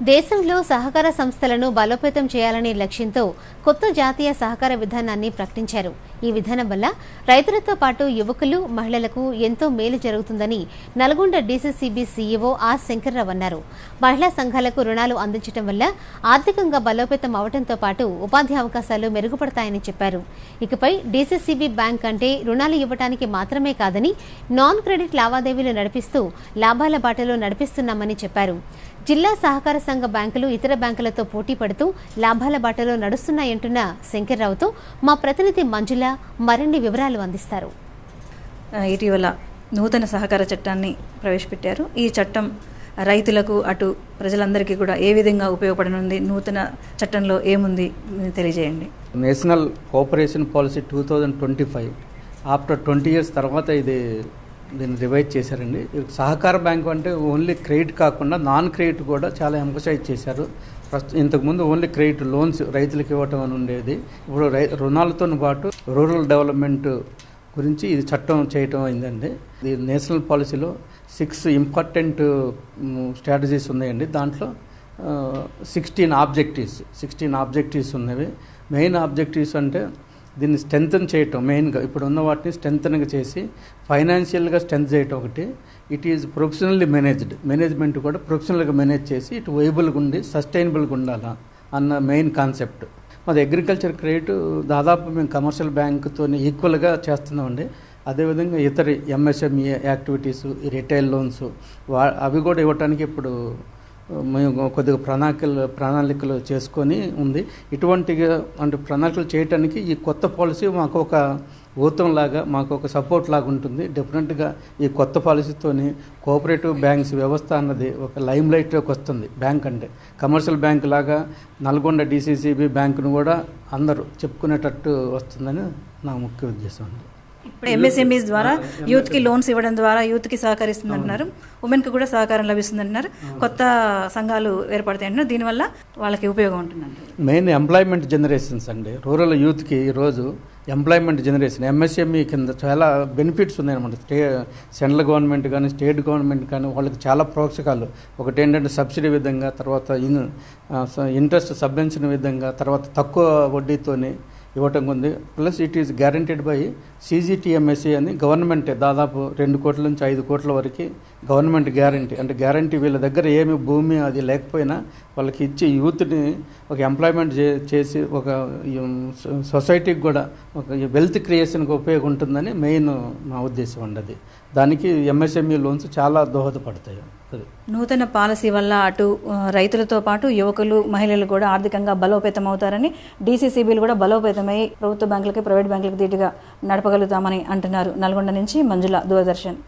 దేశంలో సహకార సంస్థలను బలోపేతం చేయాలనే లక్ష్యంతో కొత్త జాతీయ సహకార విధానాన్ని ప్రకటించారు. ఈ విధానం వల్ల రైతులతో పాటు యువకులు మహిళలకు ఎంతో మేలు జరుగుతుందని Nalgonda DCCB CEO R Shankarrao అన్నారు. మహిళా సంఘాలకు రుణాలు అందించడం వల్ల ఆర్థికంగా బలోపేతం అవడంతో పాటు ఉపాధి అవకాశాలు మెరుగుపడతాయని చెప్పారు. ఇకపై డీసీసీబీ బ్యాంక్ అంటే రుణాలు ఇవ్వడానికి మాత్రమే కాదని నాన్ క్రెడిట్ లావాదేవీలు నడిపిస్తూ లాభాల బాటలో నడిపిస్తున్నామని చెప్పారు. జిల్లా సహకార సంఘ బ్యాంకులు ఇతర బ్యాంకులతో పోటీ పడుతూ లాభాల బాటలో నడుస్తున్నాయంటున్న శంకర్రావుతో మా ప్రతినిధి మంజుల మరిన్ని వివరాలు అందిస్తారు. ఇటీవల నూతన సహకార చట్టాన్ని ప్రవేశపెట్టారు. ఈ చట్టం రైతులకు అటు ప్రజలందరికీ కూడా ఏ విధంగా ఉపయోగపడనుంది నూతన చట్టంలో ఏముంది తెలియజేయండి. National cooperation policy two thousand twenty five after twenty years తర్వాత ఇది దీన్ని రివైజ్ చేశారండి. సహకార బ్యాంకు అంటే ఓన్లీ క్రెడిట్ కాకుండా నాన్ క్రెడిట్ కూడా చాలా ఎంఫసైజ్ చేశారు. ప్రస్తుతం ఇంతకుముందు ఓన్లీ క్రెడిట్ లోన్స్ రైతులకు ఇవ్వటం అని ఉండేది. ఇప్పుడు రై రుణాలతో పాటు రూరల్ డెవలప్మెంట్ గురించి ఇది చట్టం చేయటం అయిందండి. ఇది నేషనల్ పాలసీలో సిక్స్ ఇంపార్టెంట్ స్ట్రాటజీస్ ఉన్నాయండి. దాంట్లో సిక్స్టీన్ ఆబ్జెక్టివ్స్ సిక్స్టీన్ ఆబ్జెక్టివ్స్ ఉన్నవి. మెయిన్ ఆబ్జెక్టివ్స్ అంటే దీన్ని స్ట్రెంగ్తన్ చేయటం మెయిన్గా. ఇప్పుడు ఉన్న వాటిని స్ట్రెంగ్తన్గా చేసి ఫైనాన్షియల్గా స్ట్రెంత్ చేయటం ఒకటి. It is professionally managed management కూడా ప్రొఫెషనల్గా మేనేజ్ చేసి ఇటు వైబుల్గా ఉండి సస్టైనబుల్గా ఉండాలా అన్న మెయిన్ కాన్సెప్ట్. మాది అగ్రికల్చర్ క్రెడిట్ దాదాపు మేము కమర్షియల్ బ్యాంకుతో ఈక్వల్గా చేస్తున్నామండి. అదేవిధంగా ఇతర ఎంఎస్ఎంఈ యాక్టివిటీస్ ఈ రిటైల్ లోన్స్ వా అవి కూడా ఇవ్వటానికి ఇప్పుడు మేము కొద్దిగా ప్రణాళికలు ప్రణాళికలు చేసుకొని ఉంది. ఇటువంటి అంటే ప్రణాళికలు చేయటానికి ఈ కొత్త పాలసీ మాకు ఒక ఊతంలాగా మాకు ఒక సపోర్ట్ లాగా ఉంటుంది. డెఫినెట్గా ఈ కొత్త పాలసీతోని కోఆపరేటివ్ బ్యాంక్స్ వ్యవస్థ అన్నది ఒక లైమ్ లైట్లోకి వస్తుంది బ్యాంక్ అంటే. కమర్షియల్ బ్యాంక్ లాగా నల్గొండ డీసీసీబీ బ్యాంకును కూడా అందరూ చెప్పుకునేటట్టు వస్తుందని నా ముఖ్య ఉద్దేశం అండి. ఇప్పుడు ఎంఎస్ఎంఈస్ ద్వారా యూత్కి లోన్స్ ఇవ్వడం ద్వారా యూత్కి సహకరిస్తుంది అంటున్నారు ఉమెన్కి కూడా సహకారం లభిస్తుంది అంటున్నారు కొత్త సంఘాలు ఏర్పడతాయి అంటున్నారు దీనివల్ల వాళ్ళకి ఉపయోగం ఉంటుందండి మెయిన్ ఎంప్లాయ్మెంట్ జనరేషన్స్ అండి. రూరల్ యూత్కి ఈరోజు ఎంప్లాయ్మెంట్ జనరేషన్ ఎంఎస్ఎంఈ కింద చాలా బెనిఫిట్స్ ఉన్నాయన్నమాట. స్టే సెంట్రల్ గవర్నమెంట్ కానీ స్టేట్ గవర్నమెంట్ కానీ వాళ్ళకి చాలా ప్రోత్సాహాలు. ఒకటి ఏంటంటే సబ్సిడీ విధంగా తర్వాత ఇన్ ఇంట్రెస్ట్ సబ్వెన్షన్ విధంగా తర్వాత తక్కువ వడ్డీతోని ఇవ్వటం ఉంది plus it is guaranteed by CGTMSE అని గవర్నమెంటే. దాదాపు రెండు కోట్ల నుంచి ఐదు కోట్ల వరకు గవర్నమెంట్ గ్యారంటీ. అంటే గ్యారంటీ వీళ్ళ దగ్గర ఏమి భూమి అది లేకపోయినా వాళ్ళకి ఇచ్చి యూత్ని ఒక ఎంప్లాయ్మెంట్ చే- చేసి ఒక సొసైటీకి కూడా ఒక వెల్త్ క్రియేషన్కి ఉపయోగం ఉంటుందని మెయిన్ మా ఉద్దేశం ఉండదు దానికి ఎంఎస్ఎంఈ లోన్స్ చాలా దోహదపడతాయి. నూతన పాలసీ వల్ల అటు రైతులతో పాటు యువకులు మహిళలు కూడా ఆర్థికంగా బలోపేతం అవుతారని డీసీసీబీలు కూడా బలోపేతమై ప్రభుత్వ బ్యాంకులకి ప్రైవేట్ బ్యాంకులకి ధీటుగా నడపగలుగుతామని అంటున్నారు నల్గొండ నుంచి మంజుల దూరదర్శన్.